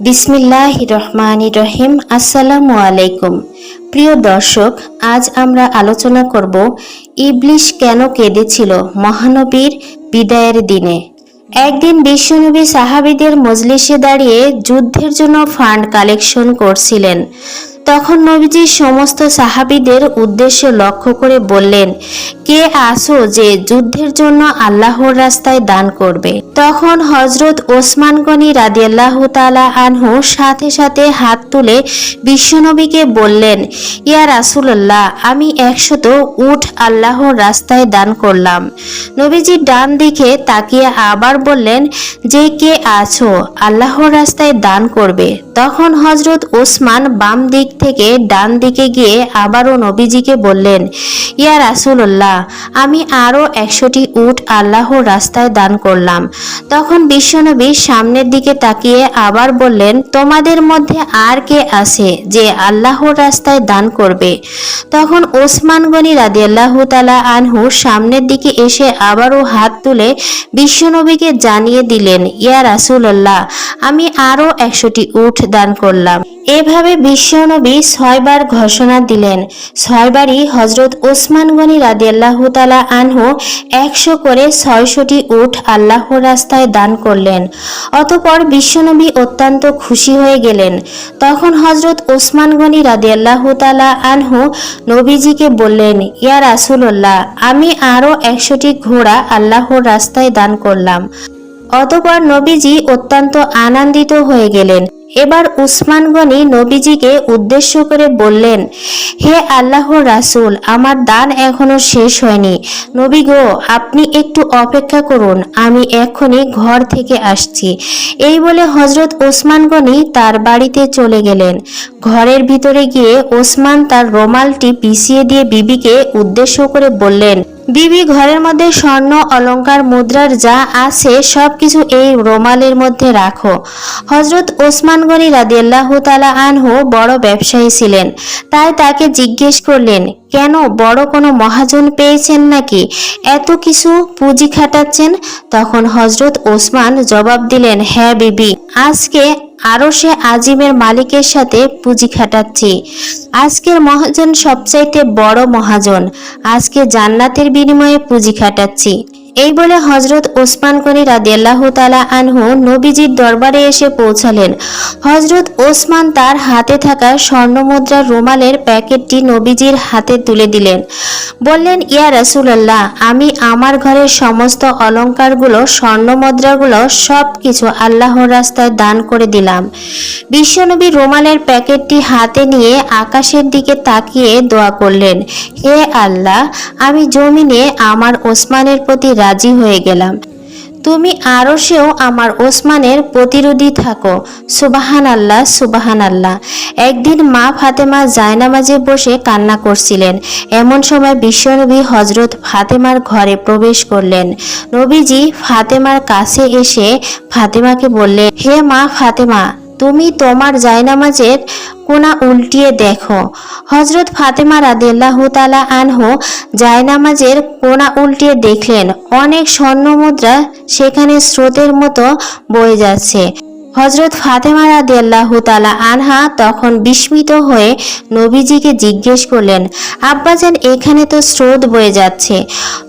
বিসমিল্লাহ রহমান রহিম। আসসালামু আলাইকুম। প্রিয় দর্শক, আজ আমরা আলোচনা করব ইবলিশ কেন কেঁদেছিল মহানবীর বিদায়ের দিনে। একদিন বিশ্বনবী সাহাবিদের মজলিসে দাঁড়িয়ে যুদ্ধের জন্য ফান্ড কালেকশন করছিলেন। তখন নবীজি সমস্ত সাহাবীদের উদ্দেশ্য লক্ষ্য করে বললেন, কে আসো যে যুদ্ধের জন্য আল্লাহর রাস্তায় দান করবে? তখন হজরত ওসমান গনি রাদিয়াল্লাহ তালা আনহু সাথে সাথে হাত তুলে বিশ্বনবীকে বললেন, ইয়া রাসুল্লাহ আমি একশত উঠ আল্লাহর রাস্তায় দান করলাম। নবীজি ডান দিকে তাকিয়ে আবার বললেন, যে কে আছো, আল্লাহর রাস্তায় দান করবে? তখন হজরত ওসমান বাম দিক থেকে ডান দিকে গিয়ে আবারও নবীজিকে বললেন, ইয়া রাসুল্লাহ আমি আরও একশোটি উট আল্লাহর রাস্তায় দান করলাম। তখন বিশ্বনবী সামনের দিকে তাকিয়ে আবার বললেন, তোমাদের মধ্যে আর কে আছে যে আল্লাহর রাস্তায় দান করবে? তখন ওসমান গনি রাদিয়াল্লাহ তালা আনহু সামনের দিকে এসে আবারও হাত তুলে বিশ্বনবীকে জানিয়ে দিলেন, ইয়া রাসুল্লাহ আমি আরও একশোটি উঠ দান করলাম। এভাবে বিশ্বনবী ছয়বার ঘোষণা দিলেন। ছয়বারই হজরত ওসমান গনি রাদিয়াল্লাহ তালা আনহু একশো করে ছয়শটি উঠ আল্লাহর রাস্তায় দান করলেন। অতপর বিশ্বনবী অত্যন্ত খুশি হয়ে গেলেন। তখন হজরত ওসমান গনি তালা আনহু নবীজিকে বললেন, ইয়া রাসুল্লাহ আমি আরও একশোটি ঘোড়া আল্লাহর রাস্তায় দান করলাম। অতপর নবীজি অত্যন্ত আনন্দিত হয়ে গেলেন। এবার উসমান গনি নবীজিকে উদ্দেশ্য করে বললেন, হে আল্লাহ রাসূল, আমার দান এখনও শেষ হয়নি। নবী গো, আপনি একটু অপেক্ষা করুন, আমি এক্ষুনি ঘর থেকে আসছি। এই বলে হজরত ওসমান গনি তার বাড়িতে চলে গেলেন। ঘরের ভিতরে গিয়ে ওসমান তার রোমালটি পিছিয়ে দিয়ে বিবিকে উদ্দেশ্য করে বললেন, বিবি, ঘরের মধ্যে স্বর্ণ অলংকার মুদ্রার যা আছে সবকিছু এই রোমালের মধ্যে রাখো। হজরত ওসমান গনি রাদিয়াল্লাহু তাআলা আনহু বড় ব্যবসায়ী ছিলেন। তাই তাকে জিজ্ঞেস করলেন, কেন বড় কোনো মহাজন পেয়েছেন নাকি? এত কিছু পুঁজি খাটাচ্ছেন? তখন হজরত ওসমান জবাব দিলেন হ্যাঁ বিবি, আজকে আরও সে আজিমের মালিকের সাথে পুঁজি খাটাচ্ছি। আজকের মহাজন সবচাইতে বড় মহাজন। আজকে জান্নাতের বিনিময়ে পুঁজি খাটাচ্ছি। এই বলে হজরত ওসমান গনি রাদিয়াল্লাহু তাআলা আনহু নবীজির দরবারে এসে পৌঁছালেন। হজরত ওসমান তার হাতে থাকা স্বর্ণমুদ্রার রুমালের প্যাকেটটি নবীজির হাতে তুলে দিলেন। বললেন, ইয়া রাসূলুল্লাহ, আমি আমার ঘরের সমস্ত অলংকারগুলো স্বর্ণমুদ্রাগুলো সব কিছু আল্লাহর রাস্তায় দান করে দিলাম। বিশ্বনবী রুমালের প্যাকেটটি হাতে নিয়ে আকাশের দিকে তাকিয়ে দোয়া করলেন, হে আল্লাহ, আমি জমিনে আমার ওসমানের প্রতি রাজি হয়ে গেলাম। তুমি আরও সেও আমার ওসমানের প্রতিরোধী থাকো। সুবাহান আল্লাহ সুবাহান আল্লাহ একদিন মা ফাতেমা জায়নামাজে বসে কান্না করছিলেন। এমন সময় বিশ্বনবী হজরত ফাতেমার ঘরে প্রবেশ করলেন। নবীজি ফাতেমার কাছে এসে ফাতেমাকে বললেন, হে মা ফাতেমা তুমি তোমার জায়নামাজের কোনা উল্টিয়ে দেখো। হজরত ফাতেমা রাদেল্লাহ তালা আনহু জায়নামাজের কোনা উল্টিয়ে দেখলেন। অনেক স্বর্ণ মুদ্রা সেখানে স্রোতের মতো বয়ে যাচ্ছে। হজরত ফাতেমা রাদিয়াল্লাহু তাআলা আনহা তখন বিস্মিত হয়ে নবীজিকে জিজ্ঞেস করলেন, আব্বাজান, এখানে তো স্রোত বয়ে যাচ্ছে।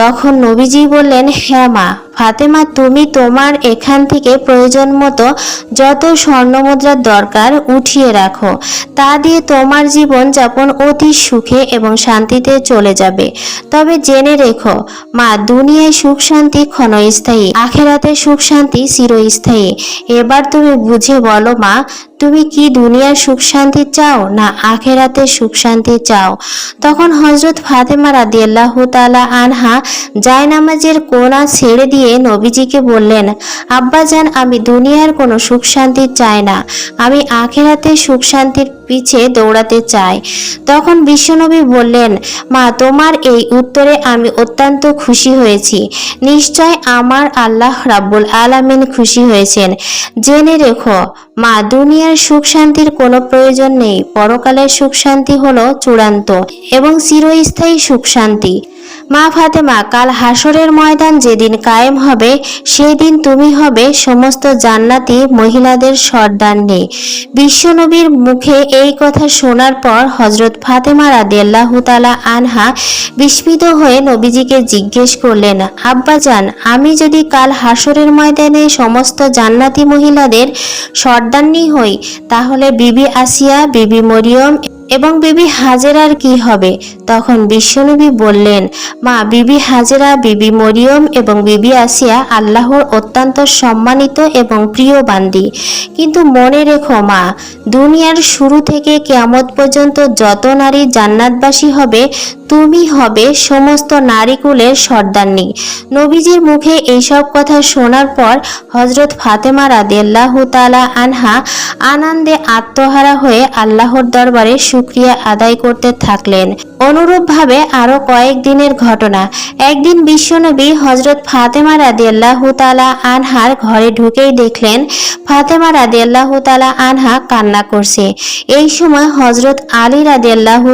তখন নবীজি বললেন হ্যাঁ মা, ফাতেমা, তুমি তোমার এখান থেকে প্রয়োজন মতো যত স্বর্ণমুদ্রার দরকার উঠিয়ে রাখো। তা দিয়ে তোমার জীবন যাপন অতি সুখে এবং শান্তিতে চলে যাবে। তবে জেনে রেখো, মা, দুনিয়ায় সুখ শান্তি ক্ষণস্থায়ী, আখেরাতে সুখ শান্তি চিরস্থায়ী। এবার তুমি বুঝে বলো মা, তুমি কি দুনিয়ার সুখ শান্তি চাও না আখেরাতে সুখ শান্তি চাও? তখন হজরত ফাতেমা রাদিয়াল্লাহু তাআলা আনহা জায়নামাজের কোনা ছেড়ে দিয়ে নবীজিকে বললেন আব্বাজান আমি দুনিয়ার কোনো সুখ শান্তি চাই না। আমি আখেরাতে সুখ শান্তির পিছে দৌড়াতে চাই। তখন বিশ্বনবী বললেন, মা, তোমার এই উত্তরে আমি অত্যন্ত খুশি হয়েছি। নিশ্চয় আমার আল্লাহ রাব্বুল আলামিন খুশি হয়েছেন। জেনে রেখো মা দুনিয়ার সুখ শান্তির কোনো প্রয়োজন নেই। পরকালের সুখ শান্তি হলো চূড়ান্ত এবং চিরস্থায়ী সুখ শান্তি মা ফাতেমা, কাল হাসরের ময়দান যেদিন কায়েম হবে সেই দিন তুমি হবে সমস্ত জান্নাতি মহিলাদের সর্দান্নি বিশ্বনবীর মুখে এই কথা শোনার পর হজরত ফাতেমা রাদিয়াল্লাহু আনহা বিস্মিত হয়ে নবীজিকে জিজ্ঞেস করলেন আব্বাজান আমি যদি কাল হাসরের ময়দানে সমস্ত জান্নাতি মহিলাদের সর্দান্নি হই, তাহলে বিবি আসিয়া, বিবি মরিয়ম এবং বিবি হাজেরার কি হবে? তখন বিশ্বনবী বললেন, মা, বিবি হাজেরা, বিবি মরিয়ম এবং বিবি আসিয়া আল্লাহর অত্যন্ত সম্মানিত এবং প্রিয় বান্দি। কিন্তু মনে রেখো মা, দুনিয়ার শুরু থেকে কেয়ামত পর্যন্ত যত নারী জান্নাতবাসী হবে তুমি হবে সমস্ত নারীকুলের সর্দান্নি নবীজির মুখে এইসব কথা শোনার পর হজরত ফাতেমা রাদিয়াল্লাহু তাআলা আনহা আনন্দে আত্মহারা হয়ে আল্লাহর দরবারে শুক্রিয়া আদায় করতে থাকলেন। অনুরূপভাবে আরও কয়েক দিনের ঘটনা। একদিন বিশ্বনবী হজরত ফাতেমা রাদিয়াল্লাহু তাআলা আনহার ঘরে ঢুকেই দেখলেন ফাতেমা রাদিয়াল্লাহু তাআলা আনহা কান্না করছে। এই সময় হজরত আলী রাদিয়াল্লাহু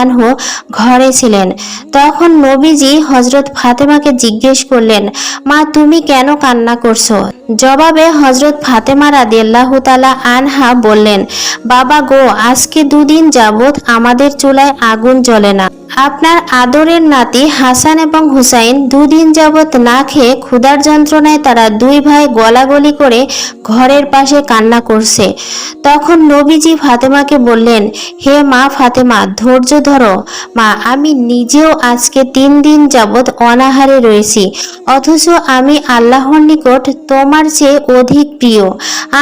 আনহু ঘরে ছিলেন তখন নবীজি হজরত ফাতেমাকে জিজ্ঞেস করলেন, মা, তুমি কেন কান্না করছ? জবাবে হজরত ফাতেমা রাদিয়াল্লাহু তাআলা আনহা বললেন, বাবা গো, আজকে দুদিন যাবত আমাদের চুলায় আগুন জ্বলে না। আপনার আদরের নাতি হাসান এবং হুসাইন দুদিন যাবত না খেয়ে ক্ষুধার যন্ত্রণায় তারা দুই ভাই গলাগলি করে ঘরের পাশে কান্না করছে। তখন নবীজি ফাতেমাকে বললেন, হে মা ফাতেমা, ধৈর্য ধরো। মা আমি নিজেও আজকে তিন দিন যাবৎ অনাহারে রয়েছি। অথচ আমি আল্লাহর নিকট তোমার চেয়ে অধিক প্রিয়।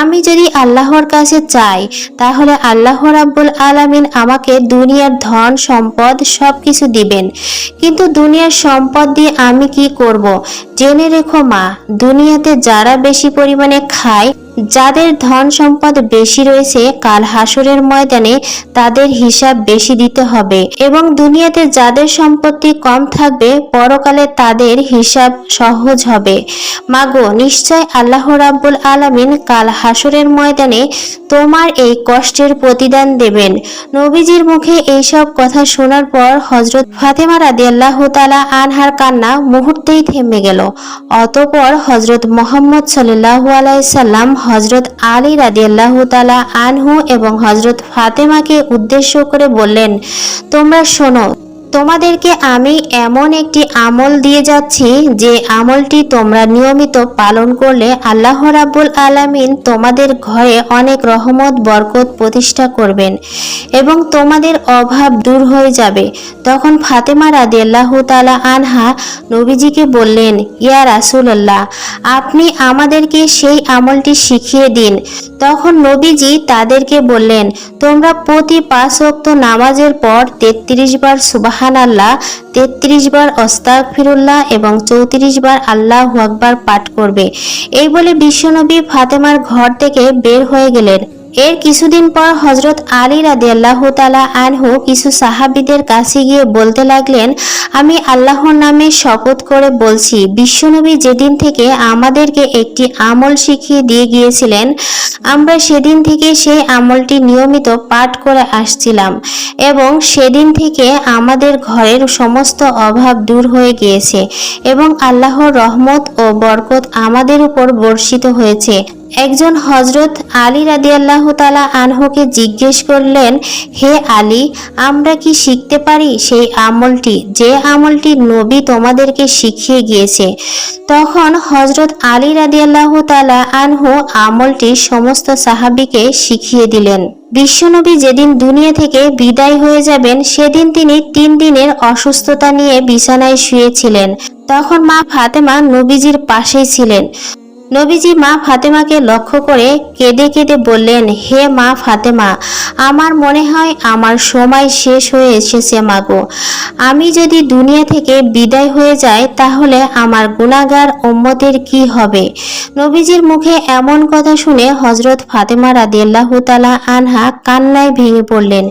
আমি যদি আল্লাহর কাছে চাই, তাহলে আল্লাহ রাব্বুল আলামিন আমাকে দুনিয়ার ধন, সম্পদ সব কিছু দিবেন। কিন্তু দুনিয়ার সম্পদ দিয়ে আমি কি করব? জেনে রেখো মা, দুনিয়াতে যারা বেশি পরিমাণে খায় যাদের ধন সম্পদ বেশি রয়েছে, কাল হাসরের ময়দানে তাদের হিসাব বেশি দিতে হবে এবং দুনিয়াতে যাদের সম্পত্তি কম থাকবে, পরকালে তাদের হিসাব সহজ হবে। মাগো, নিশ্চয় আল্লাহ রাব্বুল আলামিন কাল হাসরের ময়দানে তোমার এই কষ্টের প্রতিদান দেবেন। নবীজির মুখে এইসব কথা শোনার পর হজরত ফাতেমা রাদিয়াল্লাহু তাআলা আনহার কান্না মুহূর্তেই থেমে গেল। অতপর হজরত মোহাম্মদ সাল্লাল্লাহু আলাইহি সাল্লাম হজরত আলী রাদিয়াল্লাহু তালা আনহু এবং হজরত ফাতেমাকে উদ্দেশ্য করে বললেন তোমরা শোনো তোমাদেরকে আমি এমন একটি আমল দিয়ে যাচ্ছি যে আমলটি তোমরা নিয়মিত পালন করলে আল্লাহ রাব্বুল আলামিন তোমাদের ঘরে অনেক রহমত, বরকত প্রতিষ্ঠা করবেন এবং তোমাদের অভাব দূর হয়ে যাবে। তখন ফাতেমা রাদিয়াল্লাহু আনহা নবীজিকে বললেন, ইয়া রাসূলুল্লাহ, আপনি আমাদেরকে সেই আমলটি শিখিয়ে দিন। তখন নবীজি তাদেরকে বললেন, তোমরা প্রতি পাঁচ ওয়াক্ত নামাজের পর তেত্রিশ বার সুবাহান আল্লাহ তেত্রিশ বার অস্তাক ফিরুল্লাহ এবং চৌত্রিশ বার আল্লাহ আকবার পাঠ করবে। এই বলে বিশ্বনবী ফাতেমার ঘর থেকে বের হয়ে গেলেন। এর কিছুদিন পর হজরত আলী রাদে আল্লাহ তালা আনহু কিছু সাহাবিদের কাছে গিয়ে বলতে লাগলেন, আমি আল্লাহর নামে শপথ করে বলছি, বিশ্বনবী যেদিন থেকে আমাদেরকে একটি আমল শিখিয়ে দিয়ে গিয়েছিলেন, আমরা সেদিন থেকে সেই আমলটি নিয়মিত পাঠ করে আসছিলাম এবং সেদিন থেকে আমাদের ঘরের সমস্ত অভাব দূর হয়ে গিয়েছে এবং আল্লাহর রহমত ও বরকত আমাদের উপর বর্ষিত হয়েছে। একজন হজরত আলী রাদিয়াল্লাহ তালা আনহুকে জিজ্ঞেস করলেন, হে আলী, আমরা কি শিখতে পারি সেই আমলটি? যে আমলটি নবী তোমাদেরকে শিখিয়ে গিয়েছে। তখন হজরত আলী রাদিয়াল্লাহ তালা আনহু আমলটি সমস্ত সাহাবিকে শিখিয়ে দিলেন। বিশ্বনবী যেদিন দুনিয়া থেকে বিদায় হয়ে যাবেন, সেদিন তিনি তিন দিনের অসুস্থতা নিয়ে বিছানায় শুয়েছিলেন। তখন মা ফাতেমা নবীজির পাশেই ছিলেন। নবীজি মা ফাতেমাকে লক্ষ্য করে কেঁদে কেঁদে বললেন, হে মা ফাতেমা, আমার মনে হয় আমার সময় শেষ হয়ে এসেছে মাগো আমি যদি দুনিয়া থেকে বিদায় হয়ে যাই, তাহলে আমার গুণাগার উম্মতের কি হবে? নবীজির মুখে এমন কথা শুনে হজরত ফাতেমা রাদিয়াল্লাহু তাআলা আনহা কান্নায় ভেঙে পড়লেন।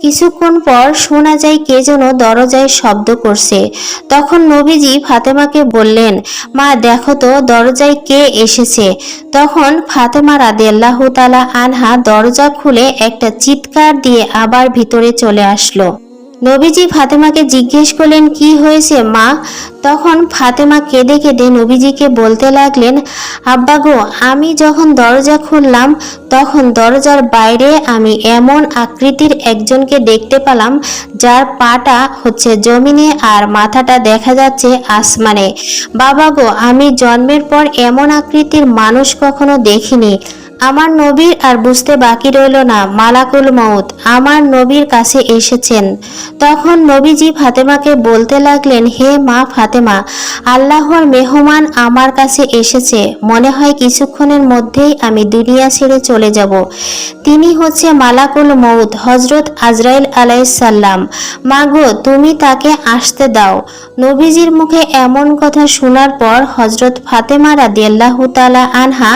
কিছুক্ষণ পর শোনা যায় কে যেন দরজায় শব্দ করছে। তখন নবীজি ফাতেমাকে বললেন, মা, দেখো তো, দরজায় কে এসেছে। তখন ফাতেমা রাদিয়াল্লাহু তালা আনহা দরজা খুলে একটা চিৎকার দিয়ে আবার ভিতরে চলে আসলো। নবীজি ফাতেমাকে জিজ্ঞেস করলেন, কি হয়েছে মা? তখন ফাতেমা কেঁদে কেঁদে নবীজিকে বলতে লাগলেন, আব্বা গো, আমি যখন দরজা খুললাম, তখন দরজার বাইরে আমি এমন আকৃতির একজনকে দেখতে পেলাম, যার পাটা হচ্ছে জমিনে আর মাথাটা দেখা যাচ্ছে আসমানে। বাবা গো, আমি জন্মের পর এমন আকৃতির মানুষ কখনো দেখিনি। আমার নবীর আর বুঝতে বাকি রইল না, মালাকুল মউত। আমার নবীর কাছে এসেছেন। তখন নবীজি ফাতেমাকে বলতে লাগলেন, হে মা ফাতেমা, আল্লাহর মেহমান আমার কাছে এসেছে। মনে হয় কিছুক্ষণের মধ্যেই আমি দুনিয়া ছেড়ে চলে যাব। তিনি হচ্ছে মালাকুল মউত হজরত আজরাইল আলাইসাল্লাম মাগো, তুমি তাকে আসতে দাও। নবীজির মুখে এমন কথা শোনার পর হজরত ফাতেমা রাদিয়াল্লাহু তাআলা আনহা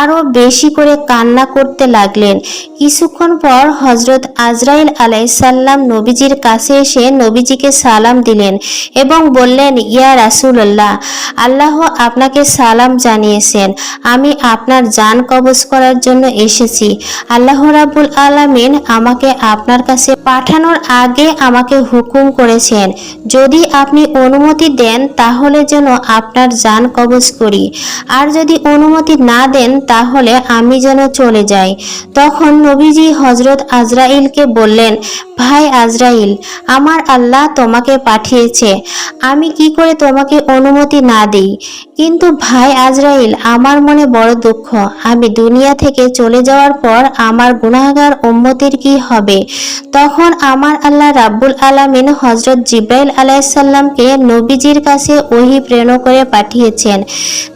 আরও বেশি করে কান্না করতে লাগলেন। কিছুক্ষণ পর হজরত আজরাইল আলাইসাল্লাম নবীজির কাছে এসে নবীজিকে সালাম দিলেন এবং বললেন, ইয়া রাসূলুল্লাহ, আল্লাহ আপনাকে সালাম জানিয়েছেন। আমি আপনার জান কবজ করার জন্য এসেছি। আল্লাহ রাবুল আলামিন আমাকে আপনার কাছে পাঠানোর আগে আমাকে হুকুম করেছেন। যদি আপনি অনুমতি দেন, তাহলে যেন আপনার জান কবজ করি। আর যদি অনুমতি না দেন, তাহলে আমি যেন চলে যাই। তখন নবীজি হজরত আজরাইলকে বললেন ভাই আজরাইল, আমার আল্লাহ তোমাকে পাঠিয়েছে। আমি কি করে তোমাকে অনুমতি না দিই? কিন্তু ভাই আজরাইল, আমার মনে বড় দুঃখ। আমি দুনিয়া থেকে চলে যাওয়ার পর আমার গুনাহগার উম্মতের কি হবে? তখন আমার আল্লাহ রাব্বুল আলামিন হজরত জিব্রাইল আলাইসাল্লামকে নবীজির কাছে ওহি প্রেরণ করে পাঠিয়েছেন।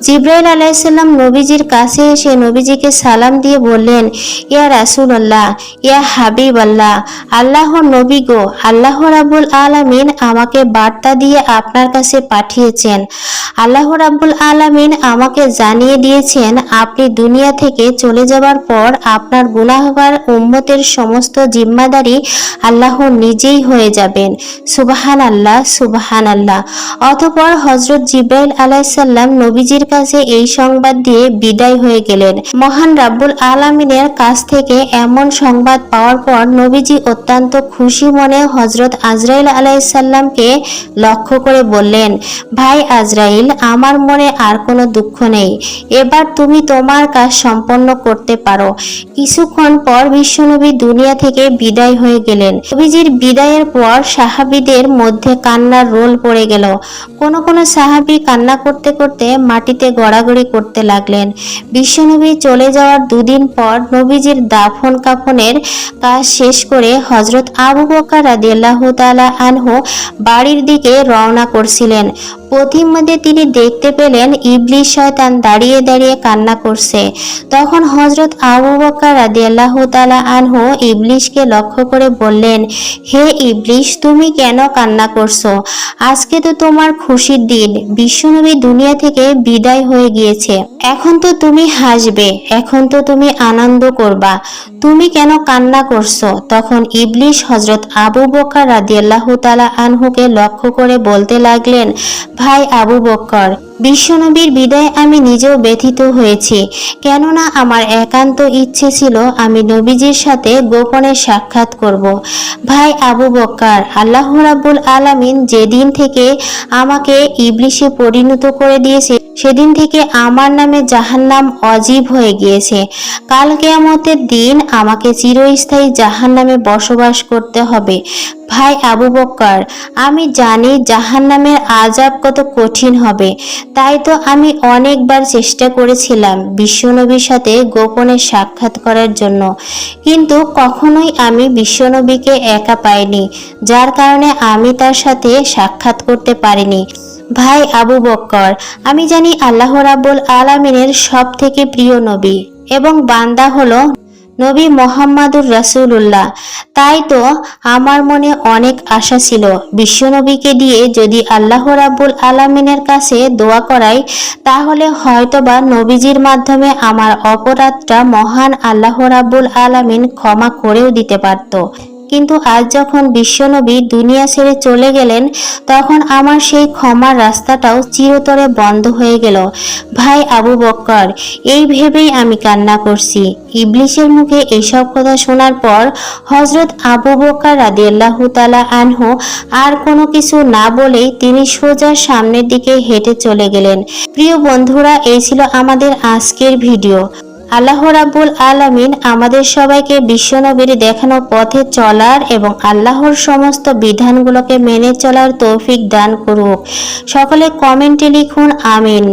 জিব্রাইল আলাইসাল্লাম নবীজির কাছে এসে নবীজিকে সালাম দিয়ে বললেন, ইয়া রাসূলুল্লাহ, ইয়া হাবিব আল্লাহ আল্লাহ আল্লাহর নবী গো, আল্লাহ রাব্বুল আলামিন আমাকে বার্তা দিয়ে আপনার কাছে পাঠিয়েছেন। আল্লাহ রাব্বুল আলামিন আমাকে জানিয়ে দিয়েছেন, আপনি দুনিয়া থেকে চলে যাবার পর আপনার গুনাহগার উম্মতের সমস্ত জিম্মাদারি আল্লাহ নিজেই হয়ে যাবেন। সুবাহান আল্লাহ সুবাহান আল্লাহ অতপর হজরত জিব্রাইল আলাইসাল্লাম নবীজির কাছে এই সংবাদ দিয়ে বিদায় হয়ে গেলেন। মহান রাব্বুল আলামিনের কাছ থেকে এমন সংবাদ পাওয়ার পর নবীজি অত্যন্ত খুশি মনে হজরত আজরাইল আলাইসাল্লামকে লক্ষ্য করে বললেন, ভাই আজরাইল, আমার মনে আর কোনো দুঃখ নেই। এবার তুমি তোমার কাজ সম্পন্ন করতে পারো। কিছুক্ষণ পর বিশ্বনবী দুনিয়া থেকে বিদায় হয়ে গেলেন। নবীজির বিদায়ের পর সাহাবীদের মধ্যে কান্নার রোল পড়ে গেল। কোনো কোনো সাহাবী কান্না করতে করতে মাটিতে গড়াগড়ি করতে লাগলেন। বিশ্বনবী চলে যাওয়ার দুদিন পর নবীজির দাফন কাফনের কাজ শেষ করে হজরত আবু বকার রাদিয়াল্লাহু তালা আনহু বাড়ির দিকে রওনা করছিলেন। পথিমধ্যে তিনি দেখতে পেলেন ইবলিশ শয়তান দাঁড়িয়ে দাঁড়িয়ে কান্না করছে। তখন হজরত আবু বকর রাদিয়াল্লাহু তাআলা আনহু ইবলিশকে লক্ষ্য করে বললেন, হে ইবলিশ তুমি কেন কান্না করছ? আজকে তো তোমার খুশির দিন। বিশ্বনবী দুনিয়া থেকে বিদায় হয়ে গিয়েছে। এখন তো তুমি হাসবে, এখন তো তুমি আনন্দ করবা। তুমি কেন কান্না করছ? তখন ইবলিশ হজরত আবু বকর রাদিয়াল্লাহু তাআলা আনহুকে লক্ষ্য করে বলতে লাগলেন ভাই আবু বক্কর, বিশ্বনবীর বিদায় আমি নিজেও ব্যথিত হয়েছি। কেননা আমার একান্ত ইচ্ছে ছিল আমি নবীজির সাথে গোপনে সাক্ষাৎ করব। ভাই আবু বক্কর, আল্লাহ রাবুল আলামিন যেদিন থেকে আমাকে ইবলিশে পরিণত করে দিয়েছে সেদিন থেকে আমার নামে জাহান্নাম অজীব হয়ে গিয়েছে। কাল কেয়ামতের দিন আমাকে চিরস্থায়ী জাহান্নামে বসবাস করতে হবে। ভাই আবু বক্কর, আমি জানি জাহান্নামের আজাব কত কঠিন হবে। তাই তো আমি অনেকবার চেষ্টা করেছিলাম বিশ্বনবীর সাথে গোপনে সাক্ষাৎ করার জন্য। কিন্তু কখনোই আমি বিশ্বনবীকে একা পাইনি, যার কারণে আমি তার সাথে সাক্ষাৎ করতে পারিনি। ভাই আবু বক্কর, আমি জানি আল্লাহ রাব্বুল আলামিনের সব থেকে প্রিয় নবী এবং বান্দা হলো নবী মোহাম্মদুর রাসূলুল্লাহ। তাই তো আমার মনে অনেক আশা ছিল বিশ্বনবীকে দিয়ে যদি আল্লাহ রাব্বুল আলামিনের কাছে দোয়া করাই, তাহলে হয়তোবা নবীজির মাধ্যমে আমার অপরাধটা মহান আল্লাহ রাব্বুল আলামিন ক্ষমা করেও দিতে পারত। কিন্তু আজ যখন বিশ্বনবী দুনিয়া ছেড়ে চলে গেলেন, তখন আমার সেই ক্ষমার রাস্তাটাও চিরতরে বন্ধ হয়ে গেল। ভাই আবু বক্কর, এই ভেবেই আমি কান্না করছি। ইবলিশের মুখে এইসব কথা শোনার পর হজরত আবু বক্কর রাদিয়াল্লাহু তাআলা আনহু আর কোনো কিছু না বলেই তিনি সোজা সামনের দিকে হেঁটে চলে গেলেন। প্রিয় বন্ধুরা, এই ছিল আমাদের আজকের ভিডিও। আল্লাহ রাব্বুল আলামিন আমাদের সবাইকে বিশ্বনবীর দেখানো পথে চলার এবং আল্লাহর সমস্ত বিধানগুলোকে মেনে চলার তৌফিক দান করুক। সকলে কমেন্টে লিখুন, আমিন।